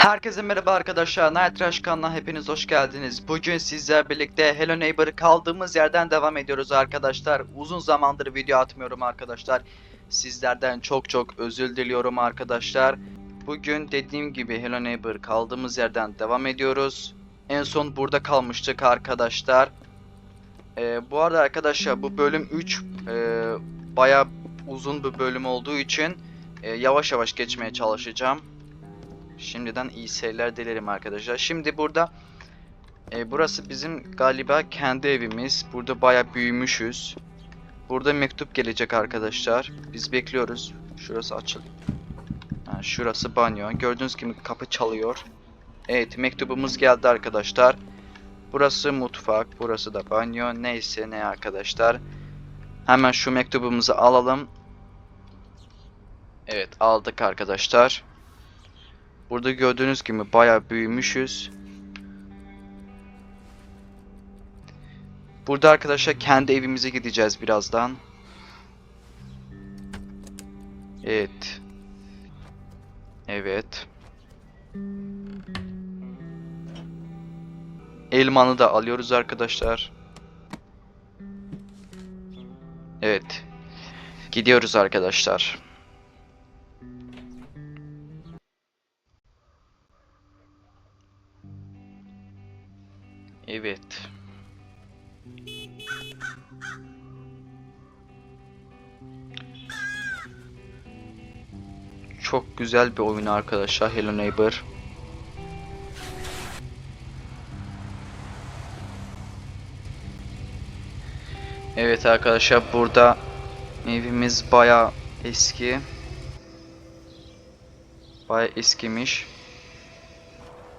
Herkese merhaba arkadaşlar. Night Rush kanalına hepiniz hoş geldiniz. Bugün sizler birlikte Hello Neighbor'ı kaldığımız yerden devam ediyoruz arkadaşlar. Uzun zamandır video atmıyorum arkadaşlar. Sizlerden çok çok özür diliyorum arkadaşlar. Bugün dediğim gibi Hello Neighbor kaldığımız yerden devam ediyoruz. En son burada kalmıştık arkadaşlar. Ee, bu arada arkadaşlar bu bölüm 3 e, baya uzun bir bölüm olduğu için e, yavaş yavaş geçmeye çalışacağım. Şimdiden iyi seyirler dilerim arkadaşlar. Şimdi burada e, burası bizim galiba kendi evimiz. Burada baya büyümüşüz. Burada mektup gelecek arkadaşlar. Biz bekliyoruz. Şurası açıl. Ha, şurası banyo. Gördüğünüz gibi kapı çalıyor. Evet mektubumuz geldi arkadaşlar. Burası mutfak. Burası da banyo. Neyse ne arkadaşlar. Hemen şu mektubumuzu alalım. Evet aldık arkadaşlar. Burada gördüğünüz gibi bayağı büyümüşüz. Burada arkadaşlar kendi evimize gideceğiz birazdan. Evet. Evet. Elmanı da alıyoruz arkadaşlar. Evet. Gidiyoruz arkadaşlar. Güzel bir oyun arkadaşlar Hello Neighbor. Evet arkadaşlar burada evimiz baya eski. Baya eskimiş.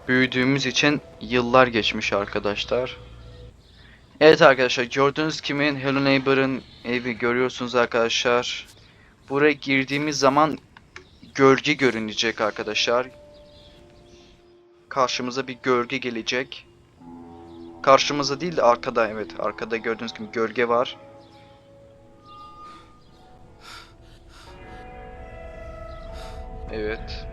Büyüdüğümüz için yıllar geçmiş arkadaşlar. Evet arkadaşlar gördüğünüz kimin Hello Neighbor'ın evi görüyorsunuz arkadaşlar. Buraya girdiğimiz zaman gölge görünecek arkadaşlar. Karşımıza bir gölge gelecek. Karşımıza değil de arkada evet arkada gördüğünüz gibi gölge var. Evet.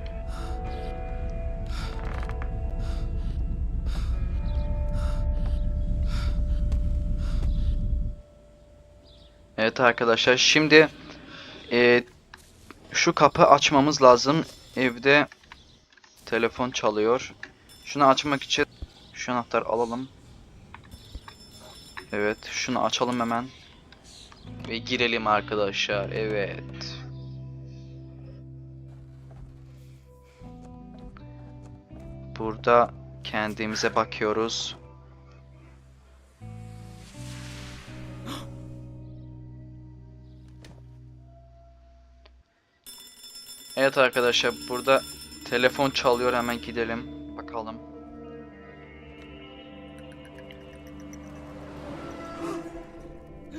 Evet arkadaşlar şimdi e, şu kapı açmamız lazım. Evde telefon çalıyor. Şunu açmak için şu anahtarı alalım. Evet şunu açalım hemen. Ve girelim arkadaşlar. Evet. Burada kendimize bakıyoruz. Evet arkadaşlar burada telefon çalıyor hemen gidelim bakalım.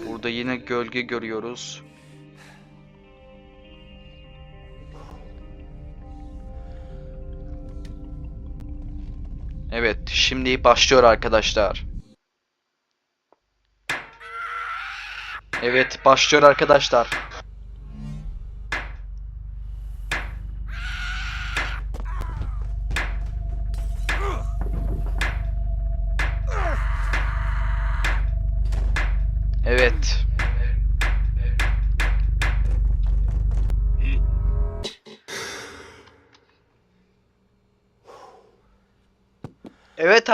Burada yine gölge görüyoruz. Evet şimdi başlıyor arkadaşlar. Evet başlıyor arkadaşlar.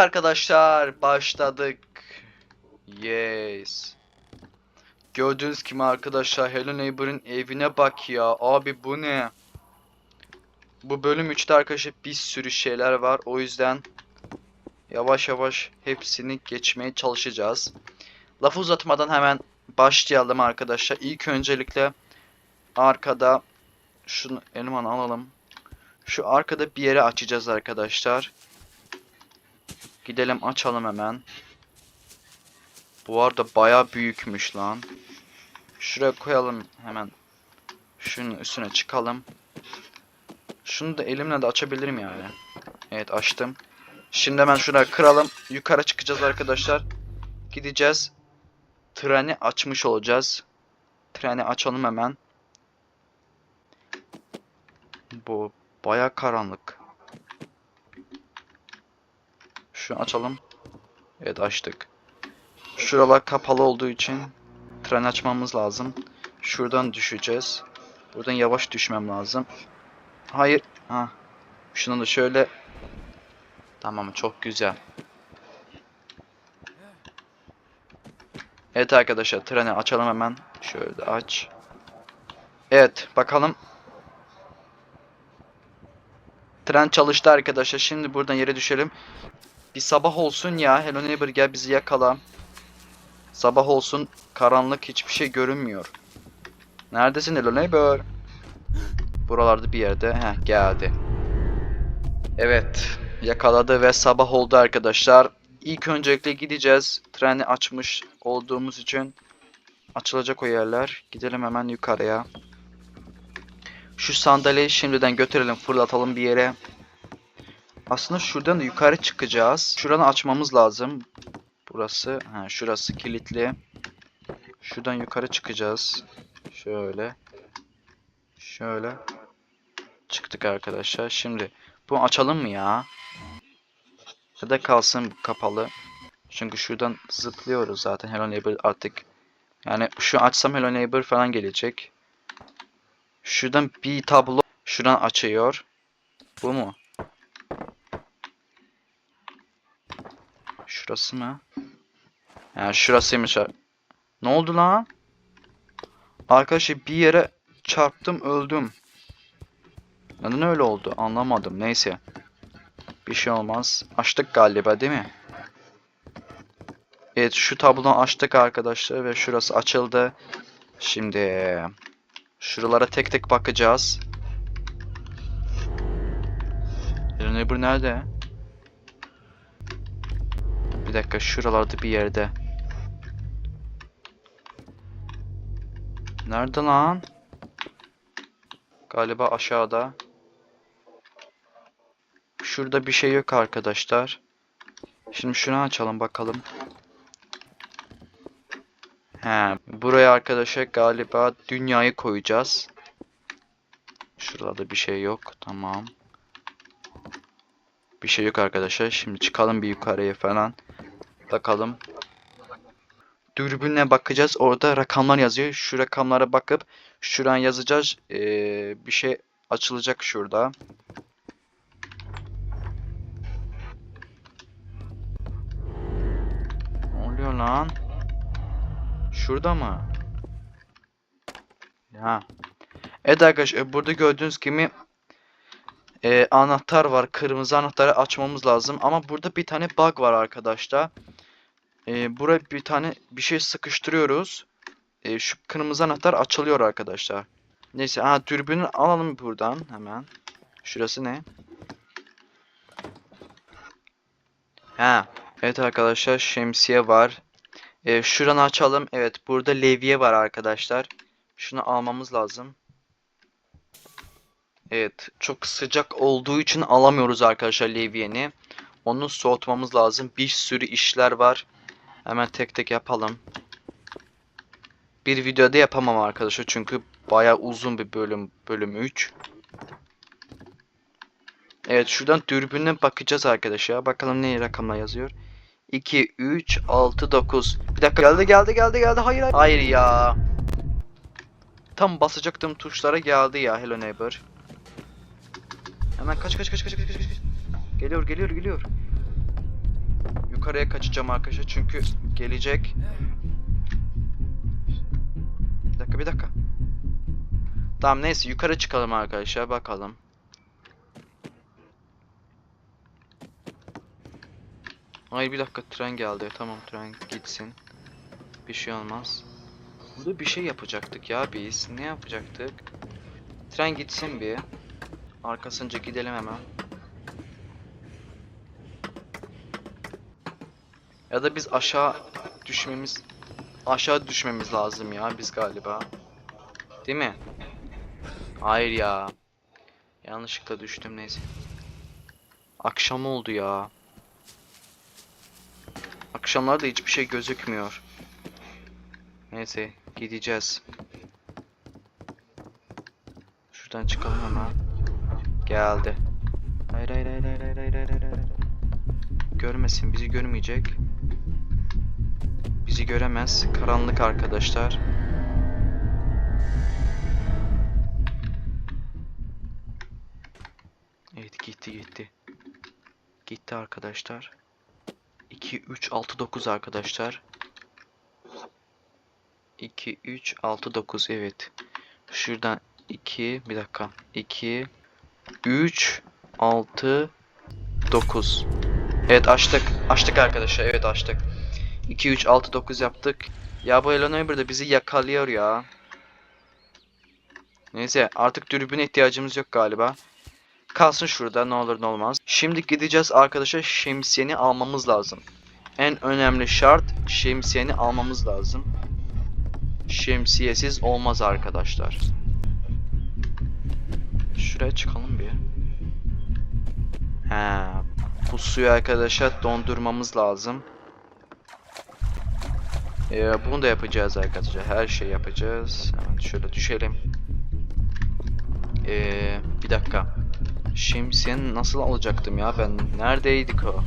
Arkadaşlar başladık. Yes. Gördüğünüz gibi arkadaşlar Hello Neighbor'ın evine bak ya. Abi bu ne? Bu bölüm 3'te arkadaşlar bir sürü şeyler var. O yüzden yavaş yavaş hepsini geçmeye çalışacağız. Lafı uzatmadan hemen başlayalım arkadaşlar. İlk öncelikle arkada şunu elmanı alalım. Şu arkada bir yere açacağız arkadaşlar. Gidelim açalım hemen. Bu arada baya büyükmüş lan. Şuraya koyalım hemen. Şunun üstüne çıkalım. Şunu da elimle de açabilirim yani. Evet açtım. Şimdi hemen şuraya kıralım. Yukarı çıkacağız arkadaşlar. Gideceğiz. Treni açmış olacağız. Treni açalım hemen. Bu baya karanlık. Şu açalım. Evet açtık. Şuralar kapalı olduğu için tren açmamız lazım. Şuradan düşeceğiz. Buradan yavaş düşmem lazım. Hayır. Ha. Şunu da şöyle. Tamam çok güzel. Evet arkadaşlar treni açalım hemen. Şöyle aç. Evet bakalım. Tren çalıştı arkadaşlar. Şimdi buradan yere düşelim. Bir sabah olsun ya. Hello Neighbor gel bizi yakala. Sabah olsun. Karanlık hiçbir şey görünmüyor. Neredesin Hello Neighbor? Buralarda bir yerde. Heh geldi. Evet. Yakaladı ve sabah oldu arkadaşlar. İlk öncelikle gideceğiz. Treni açmış olduğumuz için açılacak o yerler. Gidelim hemen yukarıya. Şu sandalyeyi şimdiden götürelim, fırlatalım bir yere. Aslında şuradan da yukarı çıkacağız. Şuranı açmamız lazım. Burası, ha şurası kilitli. Şuradan yukarı çıkacağız. Şöyle. Şöyle. Çıktık arkadaşlar. Şimdi bunu açalım mı ya? Ya da kalsın kapalı. Çünkü şuradan zıplıyoruz zaten Hello Neighbor artık. Yani şu açsam Hello Neighbor falan gelecek. Şuradan bir tablo şuradan açıyor. Bu mu? Şurası mı? Yani şurasıymış. Ne oldu lan? Arkadaşlar bir yere çarptım öldüm. Neden öyle oldu? Anlamadım. Neyse. Bir şey olmaz. Açtık galiba değil mi? Evet şu tablonu açtık arkadaşlar ve şurası açıldı. Şimdi şuralara tek tek bakacağız. Neighbor nerede? Dakika şuralarda bir yerde. Nerede lan? Galiba aşağıda. Şurada bir şey yok arkadaşlar. Şimdi şunu açalım bakalım. He, buraya arkadaşlar galiba dünyayı koyacağız. Şurada bir şey yok. Tamam. Bir şey yok arkadaşlar. Şimdi çıkalım bir yukarıya falan. Bakalım. Dürbünle bakacağız. Orada rakamlar yazıyor. Şu rakamlara bakıp şuradan yazacağız. Ee, bir şey açılacak şurada. Ne oluyor lan? Şurada mı? Ya. Evet arkadaşlar burada gördüğünüz gibi e, anahtar var. Kırmızı anahtarı açmamız lazım. Ama burada bir tane bug var arkadaşlar. E, buraya bir tane bir şey sıkıştırıyoruz. E, şu kırmızı anahtar açılıyor arkadaşlar. Neyse ha dürbünü alalım buradan hemen. Şurası ne? Ha. Evet arkadaşlar şemsiye var. E, şuranı açalım. Evet burada levye var arkadaşlar. Şunu almamız lazım. Evet çok sıcak olduğu için alamıyoruz arkadaşlar levyeni. Onu soğutmamız lazım. Bir sürü işler var. Hemen tek tek yapalım. Bir videoda yapamam arkadaşlar çünkü baya uzun bir bölüm bölüm 3. Evet şuradan dürbünle bakacağız arkadaşlar. Bakalım ne rakamlar yazıyor. 2 3 6 9. Bir dakika geldi geldi geldi geldi. Hayır hayır. Hayır ya. Tam basacaktım tuşlara geldi ya Hello Neighbor. Hemen kaç kaç kaç kaç kaç kaç kaç. Geliyor geliyor geliyor. Yukarıya kaçacağım arkadaşlar çünkü gelecek. Bir dakika bir dakika. Tamam neyse yukarı çıkalım arkadaşlar bakalım. Hayır bir dakika tren geldi. Tamam tren gitsin. Bir şey olmaz. Burada bir şey yapacaktık ya biz. Ne yapacaktık? Tren gitsin bir. Arkasınca gidelim hemen. Ya da biz aşağı düşmemiz aşağı düşmemiz lazım ya biz galiba. Değil mi? Hayır ya. Yanlışlıkla düştüm neyse. Akşam oldu ya. Akşamlarda hiçbir şey gözükmüyor. Neyse gideceğiz. Şuradan çıkalım hemen. Geldi. Hayır hayır hayır hayır hayır hayır hayır hayır. görmesin. Bizi görmeyecek. Bizi göremez. Karanlık arkadaşlar. Evet gitti gitti. Gitti arkadaşlar. 2 3 6 9 arkadaşlar. 2 3 6 9 evet. Şuradan 2 bir dakika. 2 3 6 9. Evet açtık. Açtık arkadaşlar. Evet açtık. 2 3 6 9 yaptık. Ya bu Hello Neighbor da bizi yakalıyor ya. Neyse artık dürbüne ihtiyacımız yok galiba. Kalsın şurada ne olur ne olmaz. Şimdi gideceğiz arkadaşlar şemsiyeni almamız lazım. En önemli şart şemsiyeni almamız lazım. Şemsiyesiz olmaz arkadaşlar. Şuraya çıkalım bir. He, bu suyu arkadaşlar dondurmamız lazım. Ee, bunu da yapacağız arkadaşlar. Her şey yapacağız. Hemen şöyle düşelim. Ee, bir dakika. Şemsiyeni nasıl alacaktım ya ben? Neredeydik o?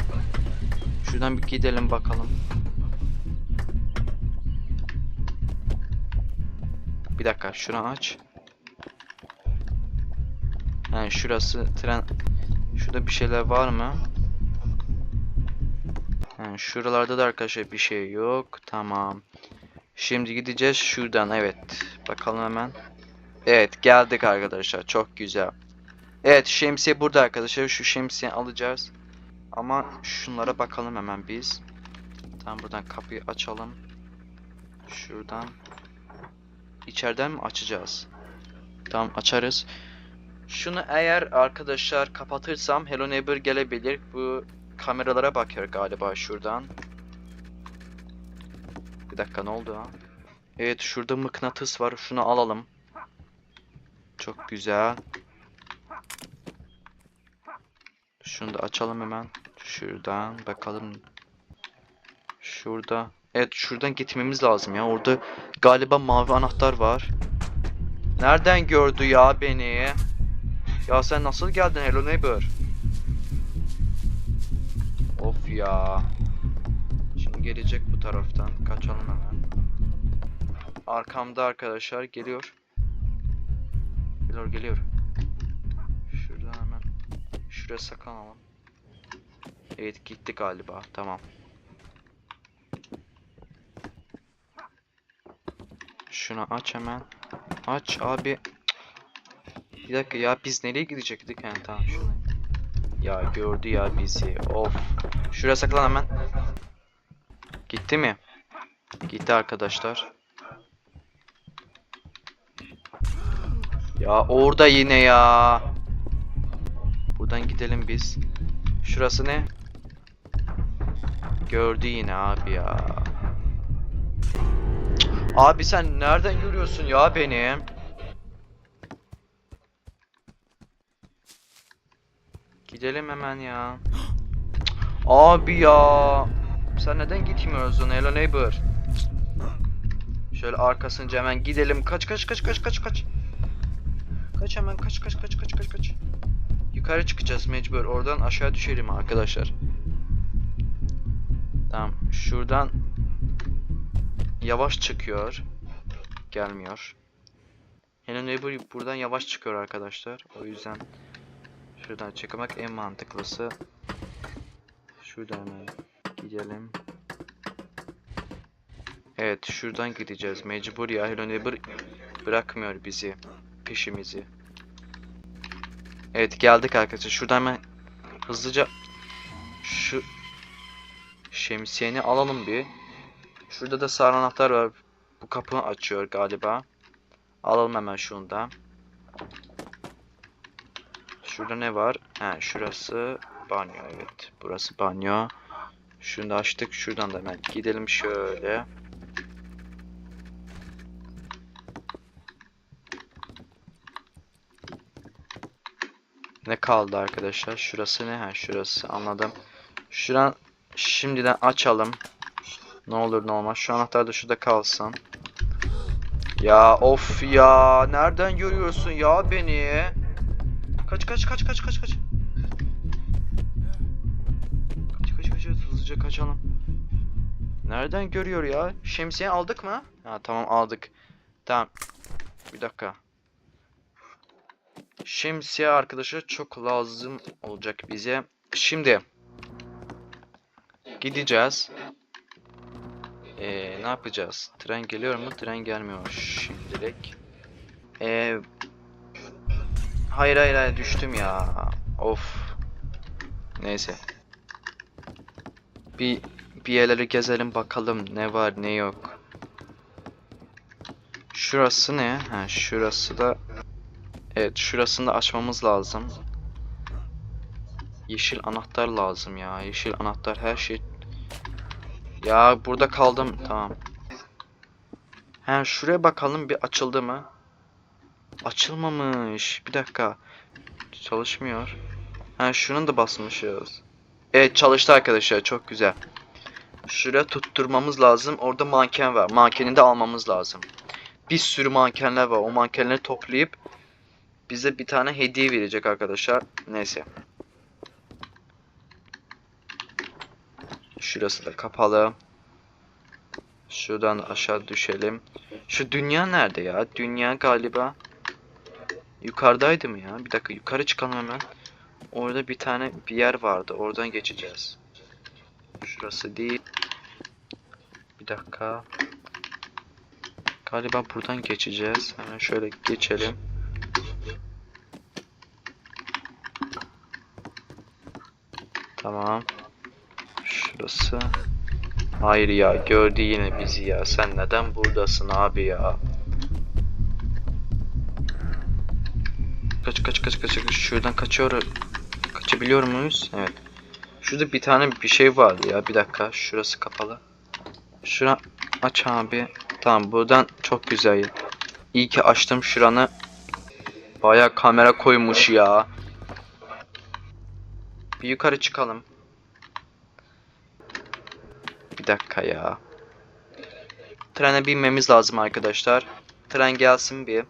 Şuradan bir gidelim bakalım. Bir dakika şunu aç. Yani şurası tren... Şurada bir şeyler var mı? Yani şuralarda da arkadaşlar bir şey yok. Tamam. Şimdi gideceğiz şuradan evet. Bakalım hemen. Evet geldik arkadaşlar. Çok güzel. Evet şemsiye burada arkadaşlar. Şu şemsiye alacağız. Ama şunlara bakalım hemen biz. Tamam buradan kapıyı açalım. Şuradan. İçeriden mi açacağız? Tamam açarız. Şunu eğer arkadaşlar kapatırsam Hello Neighbor gelebilir. Bu kameralara bakıyor galiba şuradan. Bir dakika ne oldu ha? Evet şurada mıknatıs var. Şunu alalım. Çok güzel. Şunu da açalım hemen. Şuradan bakalım. Şurada. Evet şuradan gitmemiz lazım ya. Orada galiba mavi anahtar var. Nereden gördü ya beni? Ya sen nasıl geldin Hello Neighbor? Of ya. Şimdi gelecek bu taraftan. Kaçalım hemen. Arkamda arkadaşlar geliyor. Geliyor geliyor. Şuradan hemen. Şuraya saklanalım. Evet gitti galiba. Tamam. Şunu aç hemen. Aç abi. Bir dakika ya biz nereye gidecektik? Yani tamam şunu. Ya gördü ya bizi. Of. Şuraya saklan hemen. Gitti mi? Gitti arkadaşlar. Ya orada yine ya. Buradan gidelim biz. Şurası ne? Gördü yine abi ya. Abi sen nereden görüyorsun ya beni? Gidelim hemen ya. Abi ya. Sen neden gitmiyorsun Hello Neighbor? Şöyle arkasınca hemen gidelim. Kaç kaç kaç kaç kaç kaç. Kaç hemen kaç kaç kaç kaç kaç kaç. Yukarı çıkacağız mecbur. Oradan aşağı düşelim arkadaşlar. Tamam. Şuradan yavaş çıkıyor. Gelmiyor. Hello Neighbor buradan yavaş çıkıyor arkadaşlar. O yüzden şuradan çıkmak en mantıklısı. Şuradan gidelim. Evet şuradan gideceğiz. Mecbur ya. Hello Neighbor bırakmıyor bizi. Peşimizi. Evet geldik arkadaşlar. Şuradan hemen hızlıca şu şemsiyeni alalım bir. Şurada da sarı anahtar var. Bu kapını açıyor galiba. Alalım hemen şunu da. Şurada ne var? He şurası banyo evet. Burası banyo. Şunu da açtık. Şuradan da hemen gidelim şöyle. Ne kaldı arkadaşlar? Şurası ne? Ha şurası anladım. Şuran şimdiden açalım. Ne olur ne olmaz. Şu anahtar da şurada kalsın. Ya of ya. Nereden görüyorsun ya beni? Kaç kaç kaç kaç kaç kaç. Kaç kaç kaç hızlıca kaçalım. Nereden görüyor ya? Şemsiye aldık mı? Ha tamam aldık. Tamam. Bir dakika. Şemsiye arkadaşlar çok lazım olacak bize. Şimdi gideceğiz. Ee, ne yapacağız? Tren geliyor mu? Tren gelmiyor şimdilik. Ee, hayır hayır hayır düştüm ya. Of. Neyse. Bir bir yerleri gezelim bakalım ne var ne yok. Şurası ne? Ha şurası da Evet şurasını da açmamız lazım. Yeşil anahtar lazım ya. Yeşil anahtar her şey. Ya burada kaldım. Tamam. Ha şuraya bakalım bir açıldı mı? Açılmamış. Bir dakika. Çalışmıyor. Ha şunun da basmışız. Evet çalıştı arkadaşlar. Çok güzel. Şuraya tutturmamız lazım. Orada manken var. Mankeni de almamız lazım. Bir sürü mankenler var. O mankenleri toplayıp bize bir tane hediye verecek arkadaşlar. Neyse. Şurası da kapalı. Şuradan aşağı düşelim. Şu dünya nerede ya? Dünya galiba yukarıdaydı mı ya? Bir dakika yukarı çıkalım hemen. Orada bir tane bir yer vardı. Oradan geçeceğiz. Şurası değil. Bir dakika. Galiba buradan geçeceğiz. Hemen şöyle geçelim. Tamam. Şurası. Hayır ya gördü yine bizi ya. Sen neden buradasın abi ya? Kaç kaç kaç kaç. Şuradan kaçıyor. Kaçabiliyor muyuz? Evet. Şurada bir tane bir şey vardı ya. Bir dakika. Şurası kapalı. Şura aç abi. Tamam buradan çok güzel. İyi ki açtım şuranı. Baya kamera koymuş ya. Bir yukarı çıkalım. Bir dakika ya. Trene binmemiz lazım arkadaşlar. Tren gelsin bir.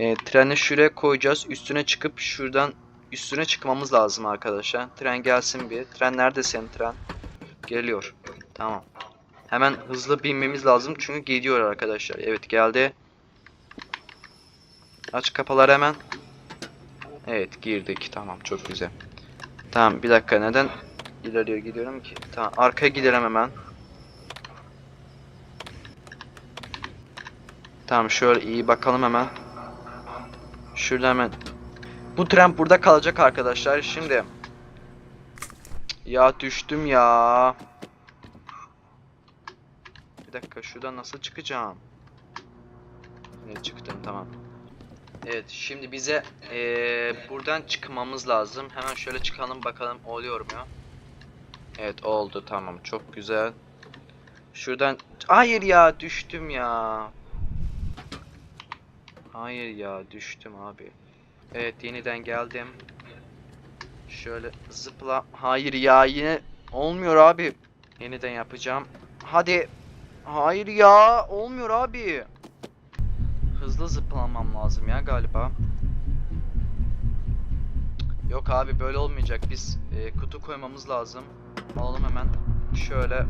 E, treni şuraya koyacağız. Üstüne çıkıp şuradan üstüne çıkmamız lazım arkadaşlar. Tren gelsin bir. Tren nerede senin tren? Geliyor. Tamam. Hemen hızlı binmemiz lazım çünkü gidiyor arkadaşlar. Evet geldi. Aç kapıları hemen. Evet girdik. Tamam çok güzel. Tamam bir dakika neden ileriye gidiyorum ki? Tamam arkaya gidelim hemen. Tamam şöyle iyi bakalım hemen. Şurada hemen. Bu tren burada kalacak arkadaşlar. Şimdi. Ya düştüm ya. Bir dakika şuradan nasıl çıkacağım? Ne çıktım tamam. Evet şimdi bize eee, buradan çıkmamız lazım. Hemen şöyle çıkalım bakalım oluyor mu? Evet oldu tamam çok güzel. Şuradan hayır ya düştüm ya. Hayır ya düştüm abi. Evet yeniden geldim. Şöyle zıpla. Hayır ya yine olmuyor abi. Yeniden yapacağım. Hadi. Hayır ya olmuyor abi. Hızlı zıplamam lazım ya galiba. Yok abi böyle olmayacak. Biz e, kutu koymamız lazım. Alalım hemen. Şöyle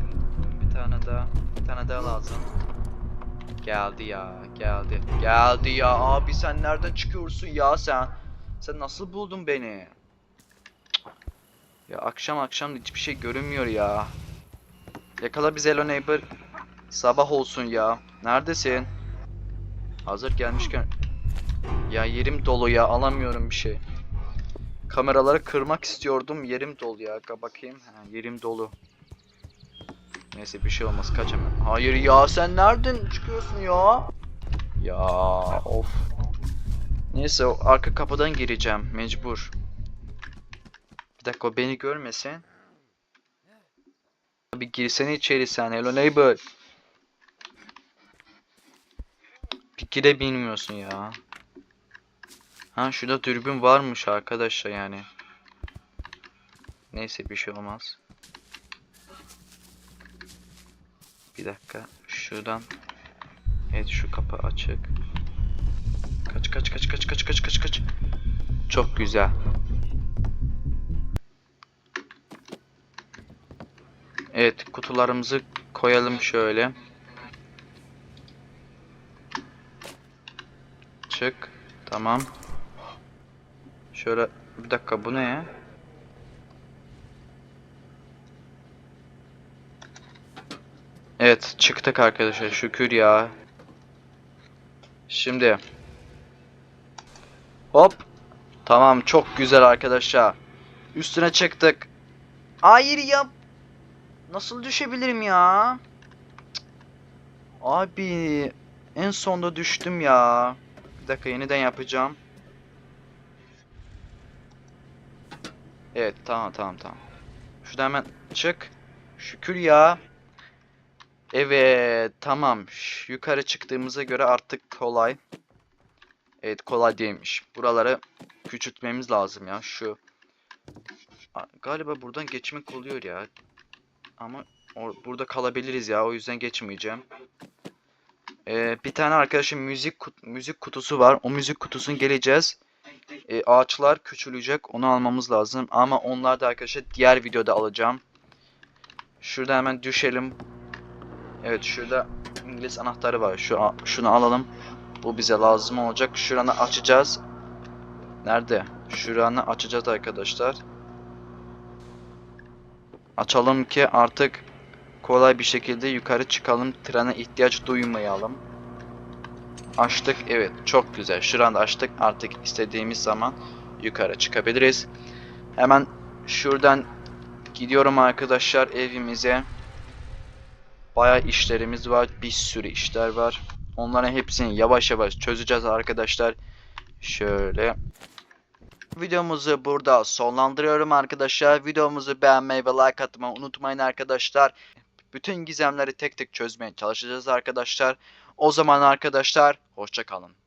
bir tane daha, bir tane daha lazım. Geldi ya, geldi. Geldi ya abi sen nereden çıkıyorsun ya sen? Sen nasıl buldun beni? Ya akşam akşam hiçbir şey görünmüyor ya. Yakala bizi Hello Neighbor. Sabah olsun ya. Neredesin? Hazır gelmişken. Ya yerim dolu ya alamıyorum bir şey. Kameraları kırmak istiyordum yerim dolu ya. Ka- Bakayım. Ha, yerim dolu. Neyse bir şey olmaz kaç hemen. Hayır ya sen nereden çıkıyorsun ya? Ya of. Neyse o arka kapıdan gireceğim mecbur. Bir dakika o beni görmesin. Bir girsene içeri sen hello neighbor. Bir gire bilmiyorsun ya. Ha şurada dürbün varmış arkadaşlar yani. Neyse bir şey olmaz. Bir dakika şuradan. Evet şu kapı açık. Kaç kaç kaç kaç kaç kaç kaç kaç. Çok güzel. Evet kutularımızı koyalım şöyle. Çık. Tamam. Şöyle bir dakika bu ne ya? Evet çıktık arkadaşlar şükür ya. Şimdi. Hop. Tamam çok güzel arkadaşlar. Üstüne çıktık. Hayır ya. Nasıl düşebilirim ya? Abi en sonda düştüm ya. Bir dakika yeniden yapacağım. Evet tamam tamam tamam. Şuradan hemen çık. Şükür ya. Evet tamam. Yukarı çıktığımıza göre artık kolay. Evet kolay değilmiş. Buraları küçültmemiz lazım ya. Şu. Galiba buradan geçmek oluyor ya. Ama or- burada kalabiliriz ya. O yüzden geçmeyeceğim. Ee, bir tane arkadaşım müzik kut- müzik kutusu var. O müzik kutusunu geleceğiz. Ee, ağaçlar küçülecek. Onu almamız lazım. Ama onlar da arkadaşlar diğer videoda alacağım. Şurada hemen düşelim. Evet şurada İngiliz anahtarı var. Şu şunu alalım. Bu bize lazım olacak. Şuranı açacağız. Nerede? Şuranı açacağız arkadaşlar. Açalım ki artık kolay bir şekilde yukarı çıkalım. Trene ihtiyaç duymayalım. Açtık. Evet çok güzel. Şuranı açtık. Artık istediğimiz zaman yukarı çıkabiliriz. Hemen şuradan gidiyorum arkadaşlar evimize. Bayağı işlerimiz var. Bir sürü işler var. Onların hepsini yavaş yavaş çözeceğiz arkadaşlar. Şöyle. Videomuzu burada sonlandırıyorum arkadaşlar. Videomuzu beğenmeyi ve like atmayı unutmayın arkadaşlar. Bütün gizemleri tek tek çözmeye çalışacağız arkadaşlar. O zaman arkadaşlar hoşça kalın.